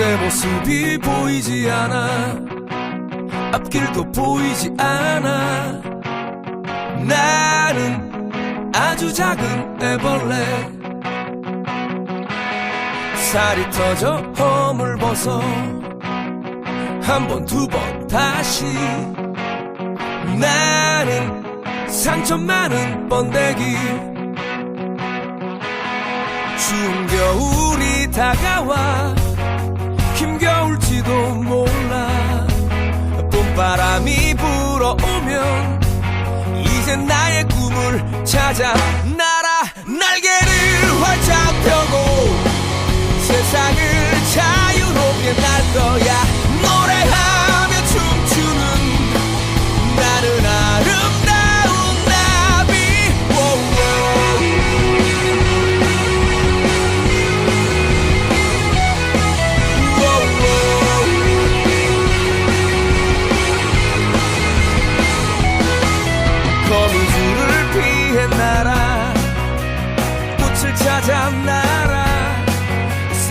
내 모습이 보이지 않아. 앞길도 보이지 않아. 나는 아주 작은 애벌레. 살이 터져 허물 벗어. 한 번 두 번 다시. 나는 상처 많은 번데기. 추운 겨울이 다가와 바람이 불어오면 이제 나의 꿈을 찾아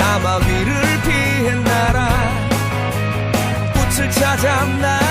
사막 위를 피해 날아 꽃을 찾아 날아